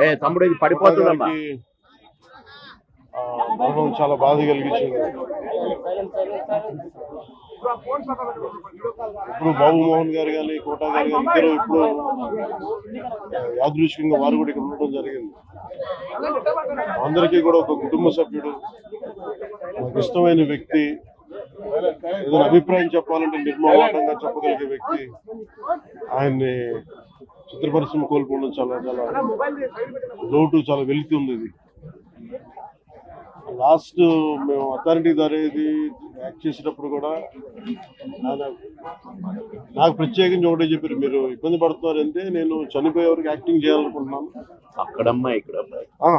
ఏ తమ్ముడు ఇది పడిపోతుందమ్మా. మరణం చాలా బాధ కలిగించింది ఇప్పుడు బాబు మోహన్ గారు కానీ కోటా గారు కానీ ఇద్దరు ఇప్పుడు ఆ, యాదృచ్ఛికంగా వారు కూడా ఇక్కడ ఉండడం జరిగింది. అందరికీ కూడా ఒక కుటుంబ సభ్యుడు నాకు ఇష్టమైన వ్యక్తి ఏదైనా అభిప్రాయం చెప్పాలంటే నిర్మమాటంగా చెప్పగలిగే వ్యక్తి ఆయన్ని చిత్ర పరిశ్రమ కోల్పోవడం చాలా చాలా లోటు చాలా వెలితి ఉంది ఇది. లాస్ట్ మేము అథారిటీ అనేది యాక్ట్ చేసేటప్పుడు కూడా నాకు ప్రత్యేకించి ఒకటే చెప్పారు మీరు ఇబ్బంది పడుతున్నారంటే నేను చనిపోయే వరకు యాక్టింగ్ చేయాలనుకుంటున్నాను. అక్కడమ్మా ఇక్కడమ్మా ఆ,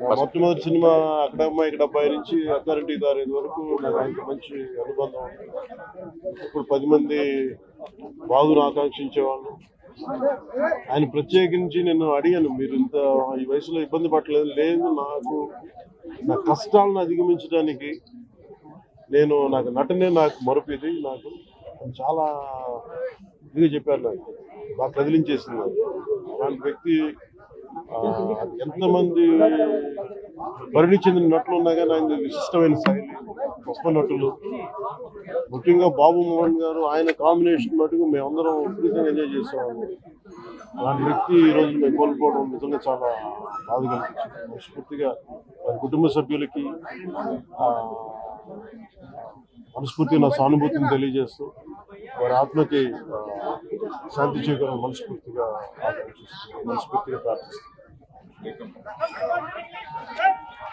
నా మొట్టమొదటి సినిమా అక్కడ అమ్మాయి ఇక్కడ అబ్బాయి నుంచి అథారిటీ దారి వరకు నాకు మంచి అనుబంధం ఉంది. ఇప్పుడు పది మంది బాధను ఆకాంక్షించేవాళ్ళు. ఆయన ప్రత్యేకించి నేను అడిగాను మీరు ఇంత ఈ వయసులో ఇబ్బంది పడలేదు లేదు నాకు నా కష్టాలను అధిగమించడానికి నేను నాకు నటనే నాకు మరుపిది నాకు చాలా ఇదిగా చెప్పారు నాకు బాగా కదిలించేసింది నాకు. అలాంటి వ్యక్తి ఎంతమంది పరిణి చెందిన నటులు ఉన్నా కానీ ఆయన విశిష్టమైన శైలి గొప్ప నటులు. ముఖ్యంగా బాబు మోహన్ గారు ఆయన కాంబినేషన్ మటుకు మేమందరం విపరీతంగా ఎంజాయ్ చేసేవాళ్ళం. అలాంటి వ్యక్తి ఈరోజు మేము కోల్పోవడం నిజంగా చాలా బాధ కనిపించింది మనస్ఫూర్తిగా వారి కుటుంబ సభ్యులకి మనస్ఫూర్తి మనస్ఫూర్తిగా నా సానుభూతిని తెలియజేస్తూ వారి ఆత్మకి శాంతి చేయగల మనస్ఫూర్తిగా ఆకాంక్షిస్తున్నాను మనస్ఫూర్తిగా ప్రార్థిస్తున్నాను